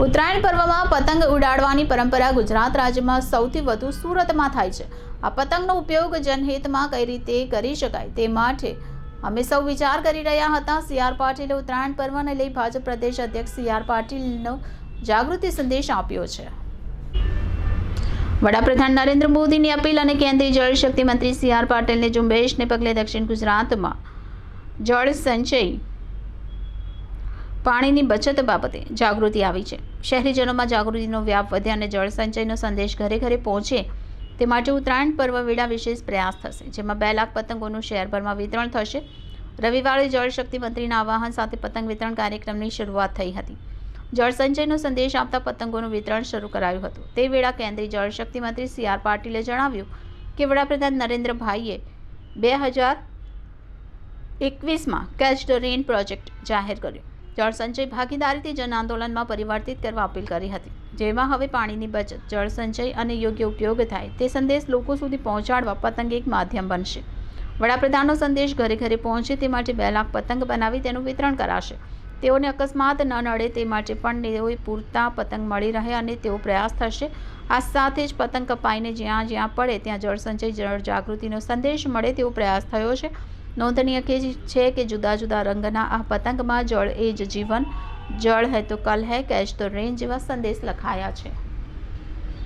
ઉત્તરાયણ પર્વમાં પતંગ ઉડાડવાની પરંપરા ગુજરાત રાજ્યમાં સૌથી વધુ સુરતમાં થાય છે. આ પતંગનો ઉપયોગ જનહિતમાં કઈ રીતે કરી શકાય તે માટે અમે સૌ વિચાર કરી રહ્યા હતા. સી આર પાટીલે ઉત્તરાયણ પર્વને લઈ ભાજપ પ્રદેશ અધ્યક્ષ સી આર પાટીલનો જાગૃતિ સંદેશ આપ્યો છે. વડાપ્રધાન નરેન્દ્ર મોદીની અપીલ અને કેન્દ્રીય જળશક્તિ મંત્રી સી આર પાટીલની ઝુંબેશને પગલે દક્ષિણ ગુજરાતમાં જળ સંચય પાણીની બચત બાબતે જાગૃતિ આવી છે. શહેરીજનોમાં જાગૃતિનો વ્યાપ વધે અને જળ સંચયનો સંદેશ ઘરે ઘરે પહોંચે તે માટે ઉત્તરાયણ પર્વ વેળા વિશેષ પ્રયાસ થશે, જેમાં બે લાખ પતંગોનું શહેરભરમાં વિતરણ થશે. રવિવારે જળશક્તિ મંત્રીના આવાહન સાથે પતંગ વિતરણ કાર્યક્રમની શરૂઆત થઈ હતી. જળસંચયનો સંદેશ આપતા પતંગોનું વિતરણ શરૂ કરાયું હતું. તે વેળા કેન્દ્રીય જળશક્તિ મંત્રી સી આર પાટીલે જણાવ્યું કે વડાપ્રધાન નરેન્દ્રભાઈએ બે હજાર એકવીસમાં કેચ ધ રેન પ્રોજેક્ટ જાહેર કર્યો. જળ સંચય ભાગીદારીથી જન આંદોલનમાં પરિવર્તિત કરવા અપીલ કરી હતી. જેમાં હવે પાણીની બચત, જળ સંચય અને યોગ્ય ઉપયોગ થાય તે સંદેશ લોકો સુધી પહોંચાડવા પતંગ એક માધ્યમ બનશે. વડાપ્રધાનનો સંદેશ ઘરે ઘરે પહોંચે તે માટે બે લાખ પતંગ બનાવી તેનું વિતરણ કરાશે. તેઓને અકસ્માત ન નડે તે માટે પણ તેઓએ પૂરતા પતંગ મળી રહે અને તેઓ પ્રયાસ થશે. આ સાથે જ પતંગ કપાઈને જ્યાં જ્યાં પડે ત્યાં જળ સંચય, જળ જાગૃતિનો સંદેશ મળે તેવો પ્રયાસ થયો છે. નોંધનીય કે છે કે જુદા જુદા રંગના આ પતંગમાં જળ એ જ જીવન. જળ હૈ તો કલ હૈ, કેચ તો રેન જેવા સંદેશ લખાયા છે.